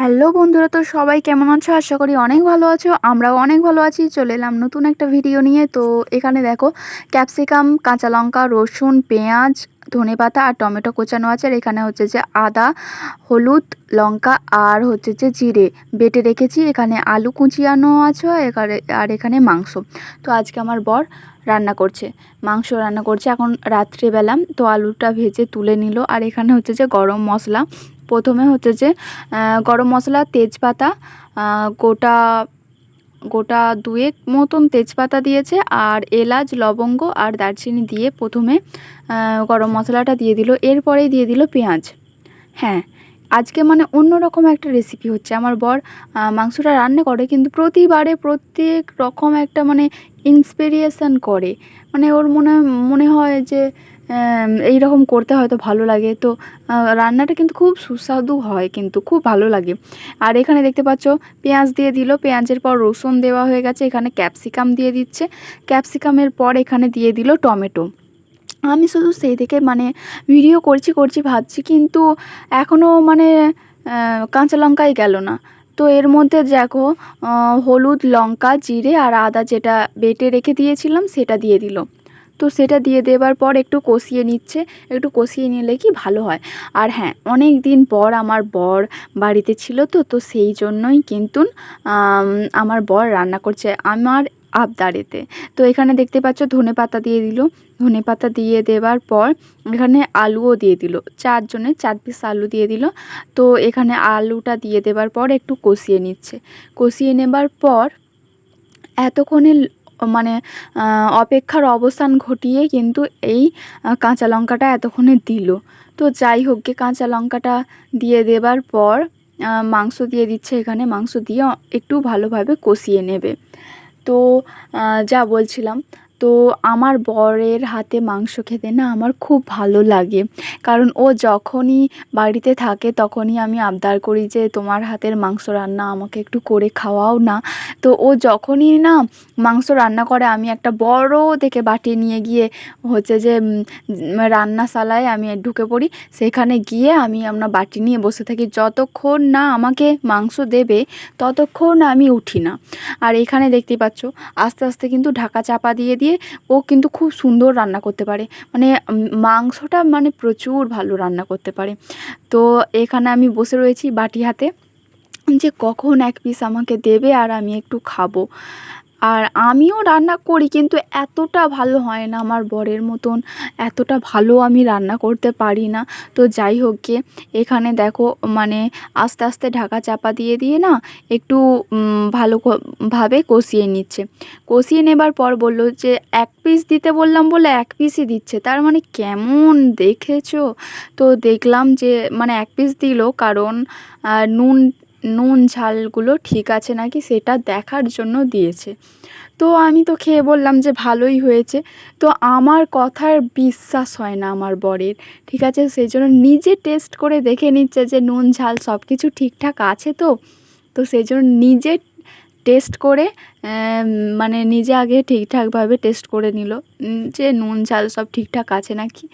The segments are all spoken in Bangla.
হ্যালো বন্ধুরা, তো সবাই কেমন আছো? আশা করি অনেক ভালো আছো, আমরাও অনেক ভালো আছি। চলে এলাম নতুন একটা ভিডিও নিয়ে। তো এখানে দেখো, ক্যাপসিকাম, কাঁচা লঙ্কা, রসুন, পেঁয়াজ, ধনে পাতা আর টমেটো কোচানো আছে। আর এখানে হচ্ছে যে আদা, হলুদ, লঙ্কা আর হচ্ছে যে জিরে বেটে রেখেছি। এখানে আলু কুচিয়ানো আছে এখানে, আর এখানে মাংস। তো আজকে আমার বর রান্না করছে। মাংস রান্না করছে এখন রাত্রেবেলা। তো আলুটা ভেজে তুলে নিল। আর এখানে হচ্ছে যে গরম মশলা প্রথমে হচ্ছে যে গরম মশলা, তেজপাতা গোটা গোটা দুয়েক মতন তেজপাতা দিয়েছে আর এলাচ, লবঙ্গ আর দারচিনি দিয়ে প্রথমে গরম মশলাটা দিয়ে দিল। এরপরেই দিয়ে দিল পেঁয়াজ। হ্যাঁ আজকে মানে অন্যরকম একটা রেসিপি হচ্ছে। আমার বর মাংসটা রান্না করে কিন্তু প্রতিবারে প্রত্যেক রকম একটা মানে ইন্সপিরিয়েশান করে। মানে ওর মনে মনে হয় যে এই রকম করতে হয়তো ভালো লাগে। তো রান্নাটা কিন্তু খুব সুস্বাদু হয় কিন্তু, খুব ভালো লাগে। আর এখানে দেখতে পাচ্ছ, পেঁয়াজ দিয়ে দিল। পেঁয়াজের পর রসুন দেওয়া হয়ে গেছে। এখানে ক্যাপসিকাম দিয়ে দিচ্ছে। ক্যাপসিকামের পর এখানে দিয়ে দিল টমেটো। আমি শুধু সেই থেকে মানে ভিডিও করছি করছি, ভাবছি কিন্তু এখনও মানে কাঁচা লঙ্কাই গেল না। তো এর মধ্যে দেখো হলুদ, লঙ্কা, জিরে আর আদা যেটা বেটে রেখে দিয়েছিলাম, সেটা দিয়ে দিল। তো সেটা দিয়ে দেবার পর একটু কষিয়ে নিচ্ছে, একটু কষিয়ে নিলে কি ভালো হয়। আর হ্যাঁ অনেক দিন পর আমার বর বাড়িতে ছিল তো তো সেই জন্যই কিন্তু আমার বর রান্না করছে আমার আবদারেতে। তো এখানে দেখতে পাচ্ছ ধনে পাতা দিয়ে দিল। ধনে পাতা দিয়ে দেওয়ার পর এখানে আলুও দিয়ে দিল। চারজনে চার পিস আলু দিয়ে দিল। তো এখানে আলুটা দিয়ে দেওয়ার পর একটু কষিয়ে নিচ্ছে। কষিয়ে নেবার পর এতক্ষণে মানে অপেক্ষার অবস্থান ঘটিয়ে কিন্তু এই কাঁচা লঙ্কাটা এতক্ষণে দিল। তো যাই হোক গিয়ে কাঁচা লঙ্কাটা দিয়ে দেবার পর মাংস দিয়ে দিচ্ছে এখানে, মাংস দিয়ে একটু ভালোভাবে কষিয়ে নেবে। তো যা বলছিলাম তো আমার বরের হাতে মাংস খেতে না আমার খুব ভালো লাগে। কারণ ও যখনই বাড়িতে থাকে তখনই আমি আবদার করি যে, তোমার হাতের মাংস রান্না আমাকে একটু করে খাওয়াও না। তো ও যখনই না মাংস রান্না করে, আমি একটা বড় দেখে বাটি নিয়ে গিয়ে হচ্ছে যে রান্নাশালায় আমি ঢুকে পড়ি। সেখানে গিয়ে আমি আপনার বাটি নিয়ে বসে থাকি। যতক্ষণ না আমাকে মাংস দেবে, ততক্ষণ আমি উঠি না। আর এখানে দেখতে পাচ্ছ, আস্তে আস্তে কিন্তু ঢাকা চাপা দিয়ে দিয়ে ও কিন্তু খুব সুন্দর রান্না করতে পারে। মানে মাংসটা মানে প্রচুর ভালো রান্না করতে পারে। তো এখানে আমি বসে রয়েছি বাটি হাতে। যে কখন এক পিস আমাকে দেবে আর আমি একটু খাব। আর আমিও রান্না করি, কিন্তু এতটা ভালো হয় না আমার বরের মতন। এতটা ভালো আমি রান্না করতে পারি না। তো যাই হোক গিয়ে এখানে দেখো মানে আস্তে আস্তে ঢাকা চাপা দিয়ে দিয়ে না একটু ভালো ভাবে কষিয়ে নিচ্ছে। কষিয়ে নেবার পর বলল যে, এক পিস দিতে বললাম বলে এক পিসই দিচ্ছে। তার মানে কেমন দেখেছ? তো দেখলাম যে মানে এক পিস দিল, কারণ নুন নুন ঝালগুলো ঠিক আছে নাকি সেটা দেখার জন্য দিয়েছে। তো আমি তো খেয়ে বললাম যে ভালোই হয়েছে। তো আমার কথার বিশ্বাস হয় না আমার বরের, ঠিক আছে? সেই জন্য নিজে টেস্ট করে দেখে নিচ্ছে যে নুন ঝাল সব কিছু ঠিকঠাক আছে তো? তো সেই জন্য নিজে টেস্ট করে মানে নিজে আগে ঠিকঠাকভাবে টেস্ট করে নিল যে নুন ঝাল সব ঠিকঠাক আছে নাকি?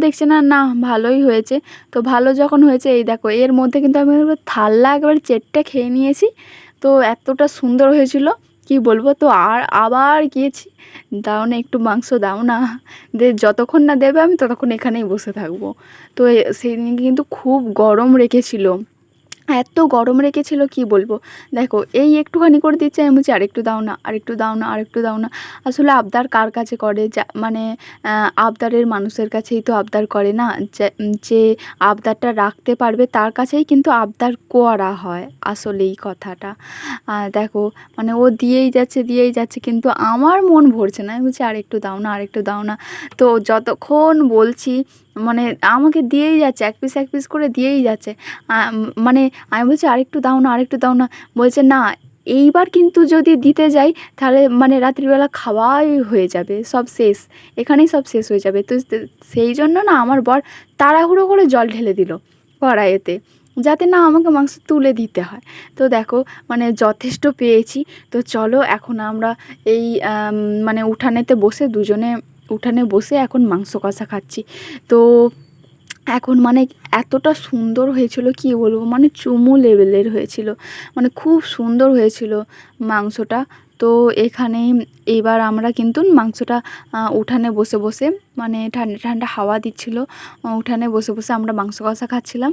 দেখছে না না, ভালোই হয়েছে। তো ভালো যখন হয়েছে, এই দেখো, এর মধ্যে কিন্তু আমি থাল্লা একবার চেটটা খেয়ে নিয়েছি। তো এতটা সুন্দর হয়েছিল, কি বলব? তো আর, আবার গিয়েছি। দাও না, একটু মাংস দাও না। দে, যতক্ষণ না দেবে আমি ততক্ষণ এখানেই বসে থাকব। তো সেই দিন কিন্তু খুব গরম রেখেছিল। এত গরম রেখেছিল, কি বলব? দেখো, এই একটুখানি করে দিচ্ছে, আমি বলছি, আরেকটু দাও না, আরেকটু দাও না, আরেকটু দাও না। আসলে আবদার কার কাছে করে? যা মানে আবদারের মানুষের কাছেই তো আবদার করে না? যে আবদারটা রাখতে পারবে তার কাছেই কিন্তু আবদার করা হয়, আসলে এই কথাটা। দেখো মানে ও দিয়েই যাচ্ছে দিয়েই যাচ্ছে, কিন্তু আমার মন ভরছে না। আমি বলছি, আরেকটু দাও না, আরেকটু দাও না। তো যতক্ষণ বলছি মানে আমাকে দিয়েই যাচ্ছে, এক পিস এক পিস করে দিয়েই যাচ্ছে। মানে আমি বলছি, আরেকটু দাও না, আরেকটু দাও না। বলছে, না, এইবার কিন্তু যদি দিতে যাই, তাহলে মানে রাত্রিবেলা খাওয়াই হয়ে যাবে, সব শেষ। এখানেই সব শেষ হয়ে যাবে। তো সেই জন্য না আমার বর তাড়াহুড়ো করে জল ঢেলে দিল কড়াইয়েতে যাতে না আমাকে মাংস তুলে দিতে হয়। তো দেখো মানে যথেষ্ট পেয়েছি। তো চলো, এখন আমরা এই মানে উঠানেতে বসে দুজনে উঠানে বসে এখন মাংস কষা খাচ্ছি। তো এখন মানে এতটা সুন্দর হয়েছিল, কি বলব? মানে চুমু লেভেলের হয়েছিল। মানে খুব সুন্দর হয়েছিল মাংসটা। তো এখানে এবার আমরা কিন্তু মাংসটা উঠানে বসে বসে মানে ঠান্ডা ঠান্ডা হাওয়া দিচ্ছিল। উঠানে বসে বসে আমরা মাংস কষা খাচ্ছিলাম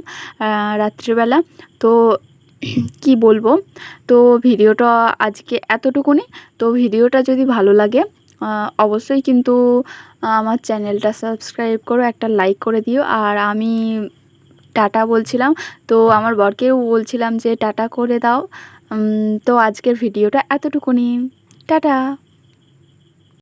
রাত্রিবেলা। তো কি বলব? তো ভিডিওটা আজকে এতটুকুনি। তো ভিডিওটা যদি ভালো লাগে অবশ্যই কিন্তু আমার চ্যানেলটা সাবস্ক্রাইব করো, একটা লাইক করে দিও। আর আমি টাটা বলছিলাম, তো আমার বরকেও বলছিলাম যে, টাটা করে দাও। তো আজকের ভিডিওটা এতটুকুনি। টাটা।